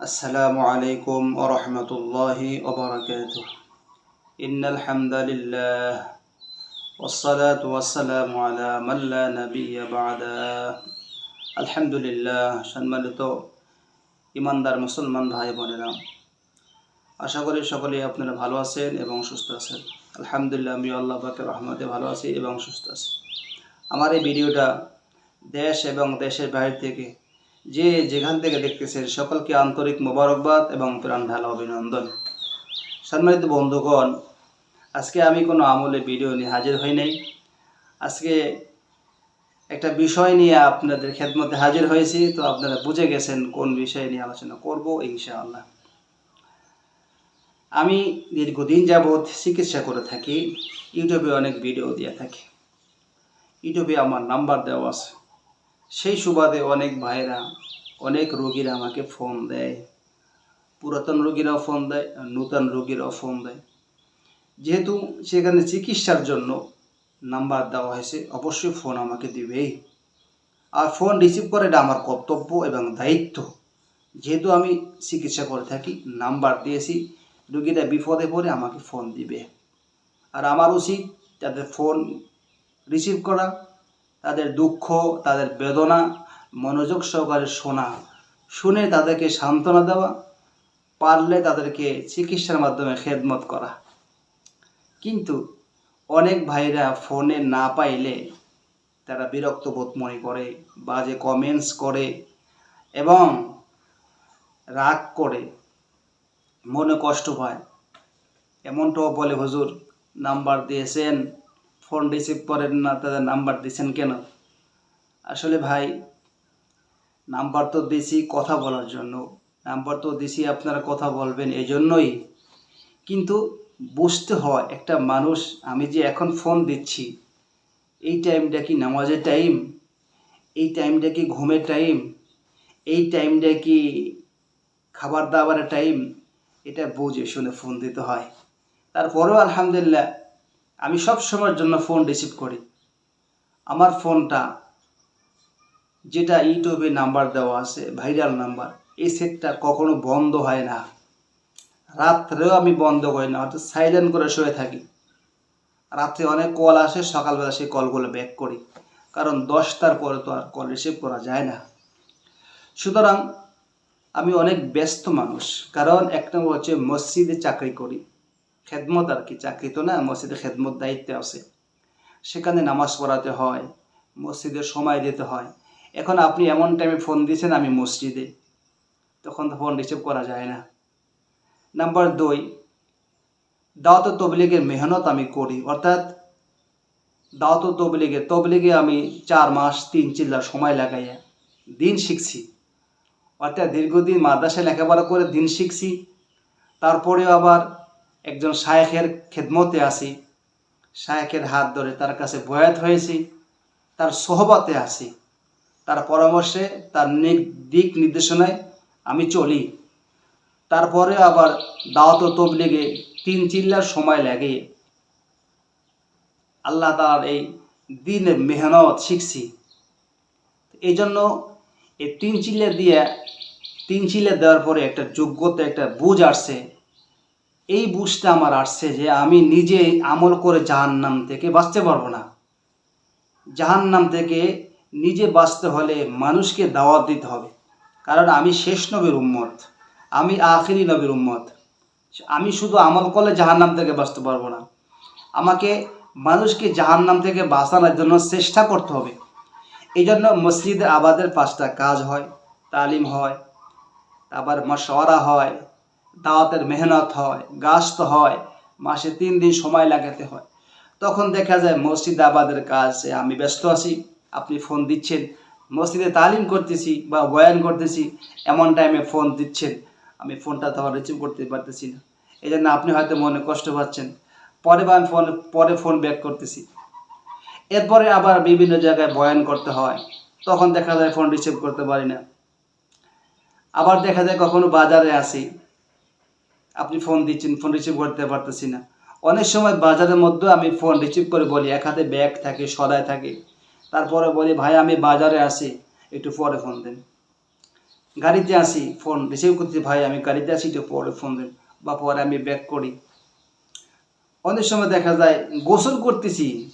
السلام عليكم ورحمة الله وبركاته إن الحمد لله والصلاة والسلام على من لا نبي بعد الحمد لله সম্মানিত ইমানদার মুসলমান ভাই বোনেরা আশা করি সকলেই আপনারা ভালো আছেন এবং সুস্থ আছেন আলহামদুলিল্লাহ আমি আল্লাহ পাকের রহমতে ভালো আছি এবং সুস্থ আছি আমার এই ভিডিওটা দেশ এবং দেশের বাইরে থেকে যে যেখান থেকে দেখতেছেন, সকলকে আন্তরিক মোবারকবাদ এবং প্রাণ ঢালা অভিনন্দন। সম্মানিত বন্ধুগণ, আজকে আমি কোনো আমলে ভিডিও নিয়ে হাজির হই নাই। আজকে একটা বিষয় নিয়ে আপনাদের খেদমতে হাজির হয়েছি, তো আপনারা বুঝে গেছেন কোন বিষয় নিয়ে আলোচনা করব, ইনশাআল্লাহ। আমি দীর্ঘদিন যাবৎ চিকিৎসা করে থাকি, ইউটিউবে অনেক ভিডিও দিয়ে থাকি। ইউটিউবে আমার নাম্বার দেওয়া আছে। সেই সুবাদে অনেক ভাইরা অনেক রোগীরা আমাকে ফোন দেয়। পুরাতন রোগীরাও ফোন দেয়, নূতন রোগীরাও ফোন দেয়। যেহেতু সেখানে চিকিৎসার জন্য নাম্বার দেওয়া হয়েছে, অবশ্যই ফোন আমাকে দিবেই। আর ফোন রিসিভ করে এটা আমার কর্তব্য এবং দায়িত্ব। যেহেতু আমি চিকিৎসা করে থাকি, নাম্বার দিয়েছি, রুগীরা বিপদে পড়ে আমাকে ফোন দিবে। আর আমার উচিত তাদের ফোন রিসিভ করা তাদের দুঃখ, তাদের বেদনা, মনোযোগ সহকারে শোনা, শুনে তাদেরকে সান্ত্বনা দেওয়া, পারলে তাদেরকে চিকিৎসার মাধ্যমে খেদমত করা। কিন্তু অনেক ভাইরা ফোনে না পাইলে তারা বিরক্ত বোধ মনে করে, বাজে কমেন্টস করে এবং রাগ করে। মনে কষ্ট পায়। এমনটাও বলে হুজুর, নাম্বার দিয়েছেন ফোন রিসিভ করেন না, তাদের নাম্বার দিয়েছেন কেন? আসলে ভাই, নাম্বার তো দিছি কথা বলার জন্য। নাম্বার তো দিছি, আপনারা কথা বলবেন এই জন্যই কিন্তু বুঝতে হয়, একটা মানুষ, আমি যে এখন ফোন দিচ্ছি, এই টাইমটা কি নামাজের টাইম? এই টাইমটা কি ঘুমের টাইম? এই টাইমটা কি খাবার দাবারের টাইম? এটা বুঝে শুনে ফোন দিতে হয়। তারপরেও আলহামদুলিল্লাহ আমি সব সময়ের জন্য ফোন রিসিভ করি। আমার ফোনটা যেটা ইউটিউবে নাম্বার দেওয়া আছে ভাইরাল নাম্বার এই সেটটা কখনো বন্ধ হয় না। রাত্রেও আমি বন্ধ করি না হয়তো সাইলেন্ট করে শুয়ে থাকি। রাত্রে অনেক কল আসে, সকালবেলা সেই কলগুলো ব্যাক করি। কারণ দশটার পরে তো আর কল রিসিভ করা যায় না। সুতরাং আমি অনেক ব্যস্ত মানুষ, কারণ এক নম্বর হচ্ছে মসজিদে চাকরি করি। খেদমত আর কি, চাকরি তো না, মসজিদে খেদমত দায়িত্বে আছে। সেখানে নামাজ পড়াতে হয়, মসজিদে সময় দিতে হয়। এখন আপনি এমন টাইমে ফোন দিয়েছেন আমি মসজিদে। তখন তো ফোন রিসিভ করা যায় না। নাম্বার দুই, দাওয়াত তবলিগের মেহনত আমি করি। অর্থাৎ দাওয়াত তবলিগে তবলিগে আমি চার মাস তিন চিল্লার সময় লাগাইয়া দিন শিখছি। অর্থাৎ দীর্ঘদিন মাদ্রাসায় লেখাপড়া করে দিন শিখছি। তারপরেও আবার একজন শায়েখের খেদমতে আসি, শায়েখের হাত ধরে তার কাছে বয়াত হয়েছি, তার সোহবতে আসি। তার পরামর্শে, তার দিক নির্দেশনায় আমি চলি। তারপরে আবার দাওয়াত তবলিগে তিন চিল্লার সময় লাগে। আল্লাহ তার এই দিনের মেহনত শিখছি। এই জন্য এই তিন চিল্লা দিয়ে, তিন চিল্লা দেওয়ার পরে একটা যোগ্যতা, একটা বুঝ আসছে। এই বুঝটা আমার আসছে যে আমি নিজে আমল করে জাহান্নাম থেকে বাঁচতে পারব না। জাহান্নাম থেকে নিজে বাঁচতে হলে মানুষকে দাওয়াত দিতে হবে। কারণ আমি শেষ নবীর উম্মত, আমি আখিরি নবীর উম্মত। আমি শুধু আমল করলে জাহান্নাম থেকে বাঁচতে পারব না। আমাকে মানুষকে জাহান্নাম থেকে বাঁচানোর জন্য চেষ্টা করতে হবে। এই জন্য মসজিদে আবাদের পাঁচটা কাজ হয়, তালিম হয় আবার মশওয়ারা হয় দাওয়াতের মেহনত হয় গাছতে হয়, মাসে তিন দিন সময় লাগাতে হয়। তখন দেখা যায় মসজিদ আবাদের কাজে আমি ব্যস্ত আছি, আপনি ফোন দিচ্ছেন। মসজিদে তালিম করতেছি বা বয়ান করতেছি, এমন টাইমে ফোন দিচ্ছেন। আমি ফোনটা তখন রিসিভ করতে পারতেছি না। এই জন্য আপনি হয়তো মনে কষ্ট পাচ্ছেন। পরে বা ফোন, পরে ফোন ব্যাক করতেছি। এরপরে আবার বিভিন্ন জায়গায় বয়ান করতে হয়। তখন দেখা যায় ফোন রিসিভ করতে পারি না। আবার দেখা যায় কখনো বাজারে আসি আপনি ফোন দিচ্ছেন ফোন রিসিভ করতে পারতেছি না। অনেক সময় বাজারের মধ্যে আমি ফোন রিসিভ করে বলি, এক হাতে ব্যাগ থাকে সদায় থাকে। তারপরে বলি, ভাই, আমি বাজারে আসি একটু পরে ফোন দেন। গাড়িতে আসি ফোন রিসিভ করতে ভাই, আমি গাড়িতে আসি একটু পরে ফোন দেন বা পরে আমি ব্যাক করি। অনেক সময় দেখা যায়, গোসল করতেছি,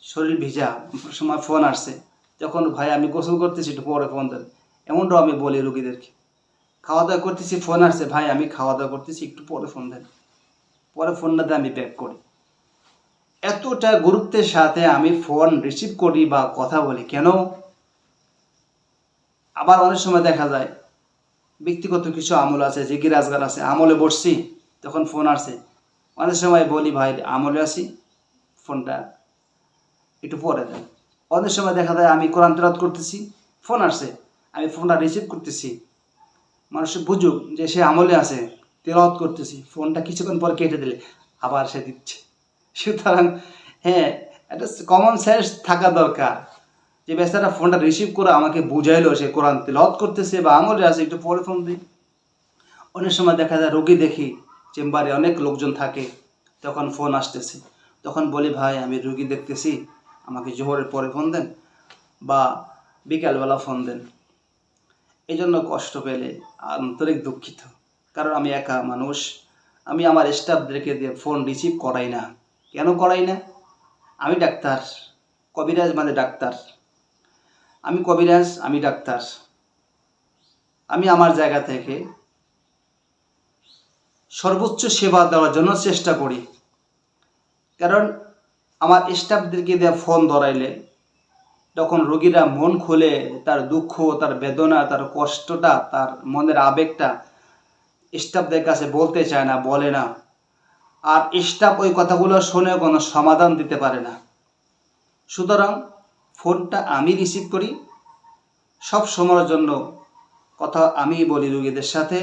শরীর ভিজা, সময় ফোন আসছে। যখন, ভাই, আমি গোসল করতেছি, একটু পরে ফোন দেন। এমনটাও আমি বলি রুগীদেরকে। খাওয়া দাওয়া করতেছি ফোন আসছে। ভাই, আমি খাওয়া দাওয়া করতেছি, একটু পরে ফোন দেন। পরে ফোন না দিয়ে, আমি ব্যাক করি। এতটা গুরুত্বের সাথে আমি ফোন রিসিভ করি বা কথা বলি, কেন? আবার অনেক সময় দেখা যায়, ব্যক্তিগত কিছু আমল আছে, জিকির আজগার আছে, আমলে বসছি, তখন ফোন আসছে অনেক সময় বলি, ভাই, আমলে আসি ফোনটা একটু পরে দেয় অনেক সময় দেখা যায়, আমি কোরআন তেলাওয়াত করতেছি ফোন আসছে আমি ফোনটা রিসিভ করতেছি মানুষ বুঝুক যে সে আমলে আছে, তেলাওয়াত করতেছি, ফোনটা কিছুক্ষণ পর কেটে দিলে, আবার সে দিচ্ছে। সুতরাং হ্যাঁ একটা কমন সেন্স থাকা দরকার। যে বেচারা ফোনটা রিসিভ করে আমাকে বুঝাইলো সে কোরআন তেলাওয়াত করতেছে বা আমলে আছে, একটু পরে ফোন দিই। অনেক সময় দেখা যায়, রোগী দেখি, চেম্বারে অনেক লোকজন থাকে, তখন ফোন আসতেছে। তখন বলি, ভাই, আমি রুগী দেখতেছি, আমাকে জোহরের পরে ফোন দেন বা বিকালবেলা ফোন দেন। এই জন্য কষ্ট পেলে আন্তরিক দুঃখিত। কারণ আমি একা মানুষ, আমি আমার স্টাফদেরকে দিয়ে ফোন রিসিভ করাই না। কেন করাই না? আমি ডাক্তার, কবিরাজ মানে ডাক্তার। আমি কবিরাজ, আমি ডাক্তার। আমি আমার জায়গা থেকে সর্বোচ্চ সেবা দেওয়ার জন্য চেষ্টা করি। কারণ আমার স্টাফদেরকে দেওয়া ফোন ধরাইলে তখন রোগীরা মন খুলে তার দুঃখ, তার বেদনা, তার কষ্টটা, তার মনের আবেগটা স্টাফদের কাছে বলতে চায় না, বলে না। আর স্টাফ ওই কথাগুলো শুনে কোনো সমাধান দিতে পারে না। সুতরাং ফোনটা আমি রিসিভ করি। সব সময়ের জন্য কথা আমি বলি রুগীদের সাথে।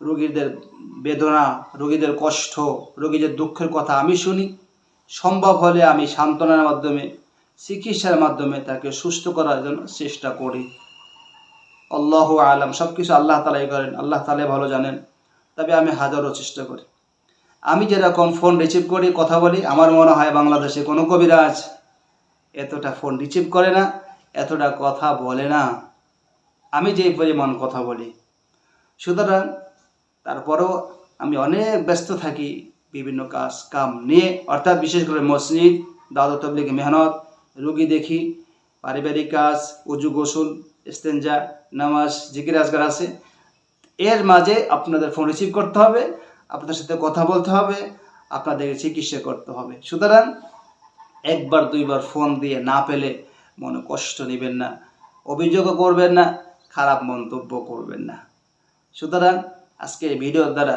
রুগীদের বেদনা, রুগীদের কষ্ট, রুগীদের দুঃখের কথা আমি শুনি। সম্ভব হলে আমি সান্ত্বনার মাধ্যমে চিকিৎসার মাধ্যমে তাকে সুস্থ করার জন্য চেষ্টা করি। আল্লাহ আলাম। সব কিছু আল্লাহ তালাই করেন। আল্লাহ তালাই ভালো জানেন। তবে আমি হাজারও চেষ্টা করি। আমি যেরকম ফোন রিসিভ করি, কথা বলি, আমার মনে হয় বাংলাদেশে কোনো কবিরাজ এতটা ফোন রিসিভ করে না, এতটা কথা বলে না। আমি যে পরিমাণ কথা বলি। সুতরাং তারপরেও আমি অনেক ব্যস্ত থাকি বিভিন্ন কাজ কাম নিয়ে। অর্থাৎ বিশেষ করে মসজিদ দাদা তবলিগ মেহনত রুগী দেখি, পারিবারিক কাজ, উজু গোসল, ইস্তেঞ্জা, নামাজ, জিকির আজগার আছে। এর মাঝে আপনাদের ফোন রিসিভ করতে হবে, আপনাদের সাথে কথা বলতে হবে, আপনাদের চিকিৎসা করতে হবে। সুতরাং একবার, দুইবার ফোন দিয়ে না পেলে মনে কষ্ট নেবেন না, অভিযোগও করবেন না, খারাপ মন্তব্য করবেন না। সুতরাং আজকে এই ভিডিওর দ্বারা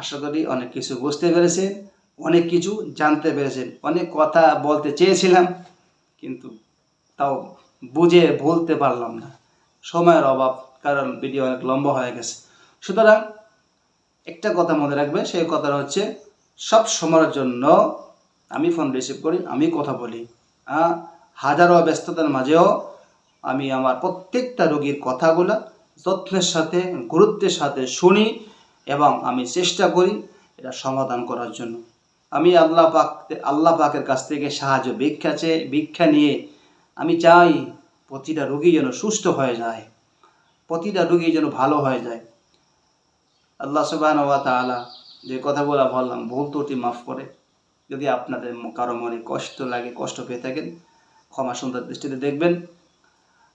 আশা করি অনেক কিছু বুঝতে পেরেছেন, অনেক কিছু জানতে পেরেছেন, অনেক কথা বলতে চেয়েছিলাম। কিন্তু তাও বুঝে বলতে পারলাম না। সময়ের অভাব কারণ ভিডিও অনেক লম্বা হয়ে গেছে। সুতরাং একটা কথা মনে রাখবে, সেই কথাটা হচ্ছে, সব সময়ের জন্য আমি ফোন রিসিভ করি, আমি কথা বলি। হাজারো ব্যস্ততার মাঝেও আমি আমার প্রত্যেকটা রোগীর কথাগুলো যত্নের সাথে, গুরুত্বের সাথে শুনি এবং আমি চেষ্টা করি এটা সমাধান করার জন্য। আমি আল্লাহ পাক আল্লাহ পাকের কাছ থেকে সাহায্য, ভিক্ষা চেয়ে, ভিক্ষা নিয়ে আমি চাই প্রতিটা রোগী যেন সুস্থ হয়ে যায়, প্রতিটা রোগী যেন ভালো হয়ে যায়। আল্লাহ সুবাহ তাআলা যে কথাগুলো বললাম, ভুল ত্রুটি মাফ করে। যদি আপনাদের কারও মনে কষ্ট লাগে, কষ্ট পেয়ে থাকেন, ক্ষমা সুন্দর দৃষ্টিতে দেখবেন।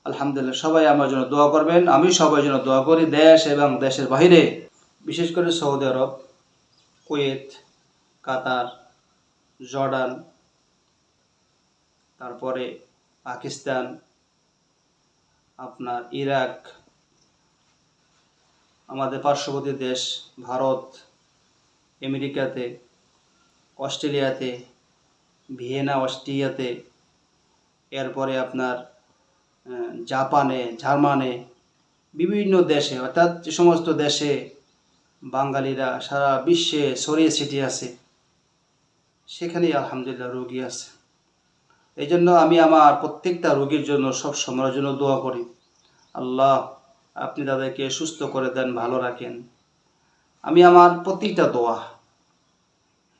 আলহামদুলিল্লাহ, সবাই আমার জন্য দোয়া করবেন। আমি সবাই জন্য দোয়া করি, দেশ এবং দেশের বাইরে বিশেষ করে সৌদি আরব, কুয়েত কাতার, জর্ডান, তারপরে পাকিস্তান, আপনার ইরাক, আমাদের পার্শ্ববর্তী দেশ, ভারত, আমেরিকাতে, অস্ট্রেলিয়াতে, ভিয়েনা, অস্ট্রিয়াতে, এরপরে আপনার জাপানে, জার্মানে, বিভিন্ন দেশে, অর্থাৎ যে সমস্ত দেশে বাঙালিরা সারা বিশ্বে ছড়িয়ে ছিটিয়ে আছে। সেখানেই আলহামদুলিল্লাহ রোগী আছে। এই জন্য আমি আমার প্রত্যেকটা রোগীর জন্য, সব সময়ের জন্য দোয়া করি। আল্লাহ, আপনি তাদেরকে সুস্থ করে দেন, ভালো রাখেন। আমি আমার প্রতিটা দোয়া,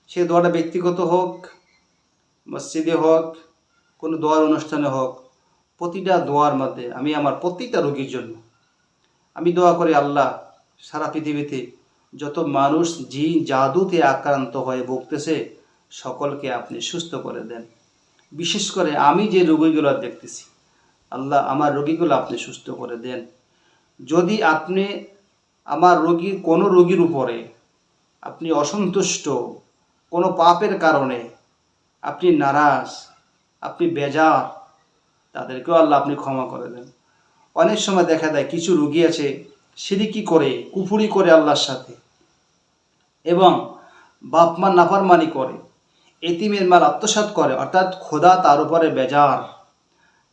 সে দোয়াটা ব্যক্তিগত হোক, মসজিদে হোক, কোনো দোয়ার অনুষ্ঠানে হোক, প্রতিটা দোয়ার মধ্যে আমি আমার প্রতিটা রোগীর জন্য। আমি দোয়া করি, আল্লাহ, সারা পৃথিবীতে যত মানুষ জিন জাদুতে আক্রান্ত হয়ে ভুগতেছে সকলকে আপনি সুস্থ করে দেন। বিশেষ করে আমি যে রোগীগুলো দেখতেছি, আল্লাহ আমার রোগীগুলো আপনি সুস্থ করে দেন। যদি আপনি আমার রোগী, কোনো রোগীর উপরে আপনি অসন্তুষ্ট, কোনো পাপের কারণে আপনি নারাজ, আপনি বেজার, তাদেরকেও আল্লাহ আপনি ক্ষমা করে দেন। অনেক সময় দেখা যায় কিছু রুগী আছে, সিরিকি করে, কুফুরি করে আল্লাহর সাথে এবং বাপ মা নাফারমানি করে। এতিমের মাল আত্মসাৎ করে, অর্থাৎ খোদা তার উপরে বেজার।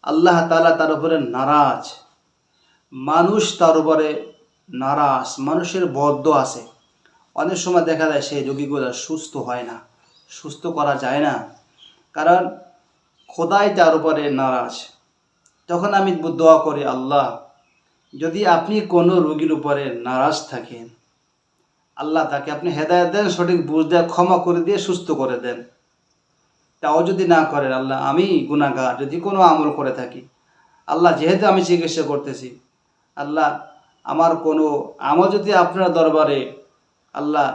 আল্লাহ তাআলা তার উপরে নারাজ। মানুষ তার উপরে নারাজ, মানুষের বদ্ধ আছে। অনেক সময় দেখা যায় সেই রোগীগুলো সুস্থ হয় না, সুস্থ করা যায় না। কারণ খোদাই তার উপরে নারাজ। তখন আমি দোয়া করি, আল্লাহ, যদি আপনি কোনো রোগীর উপরে নারাজ থাকেন আল্লাহ তাকে আপনি হেদায়ত দেন, সঠিক বুঝ দেয়, ক্ষমা করে দিয়ে সুস্থ করে দেন। তাও যদি না করেন আল্লাহ, আমি গুণাগার যদি কোনো আমল করে থাকি। আল্লাহ যেহেতু আমি চিকিৎসা করতেছি, আল্লাহ আমার কোনো আমল যদি আপনার দরবারে আল্লাহ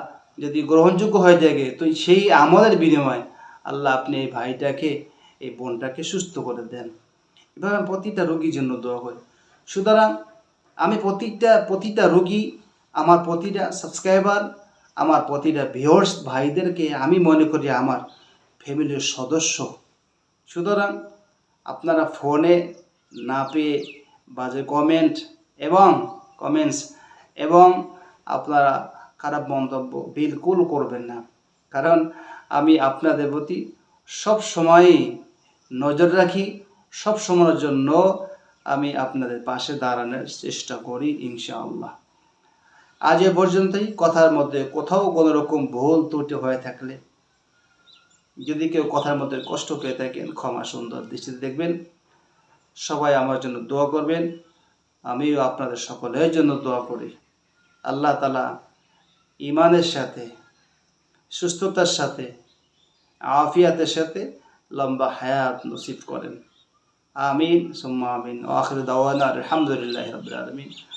যদি গ্রহণযোগ্য হয়ে থাকে তো সেই আমলের বিনিময়ে আল্লাহ আপনি এই ভাইটাকে, এই বোনটাকে সুস্থ করে দেন। এভাবে প্রতিটা রোগীর জন্য দোয়া করি। সুতরাং আমি প্রতিটা প্রতিটা রোগী আমার প্রতিটা সাবস্ক্রাইবার আমার প্রতিটা ভিউয়ার্স ভাইদেরকে আমি মনে করি আমার ফ্যামিলির সদস্য। সুতরাং আপনারা ফোনে না পেয়ে বাজে কমেন্ট এবং কমেন্টস এবং আপনারা খারাপ মন্তব্য বিলকুল করবেন না। কারণ আমি আপনাদের প্রতি সব সময়ই নজর রাখি, সব সময়ের জন্য আমি আপনাদের পাশে দাঁড়ানোর চেষ্টা করি ইনশাআল্লাহ। আজ এ পর্যন্তই। কথার মধ্যে কোথাও কোনো রকম ভুল ত্রুটি হয়ে থাকলে যদি কেউ কথার মধ্যে কষ্ট পেয়ে থাকেন, ক্ষমা সুন্দর দৃষ্টিতে দেখবেন। সবাই আমার জন্য দোয়া করবেন। আমিও আপনাদের সকলের জন্য দোয়া করি। আল্লাহ তালা ইমানের সাথে, সুস্থতার সাথে, আফিয়াতের সাথে লম্বা হায়াত নসিব করেন। আমিন, সুম্মা আমিন। আখির দাওয়ানা আলহামদুলিল্লাহ রবিল আলমিন।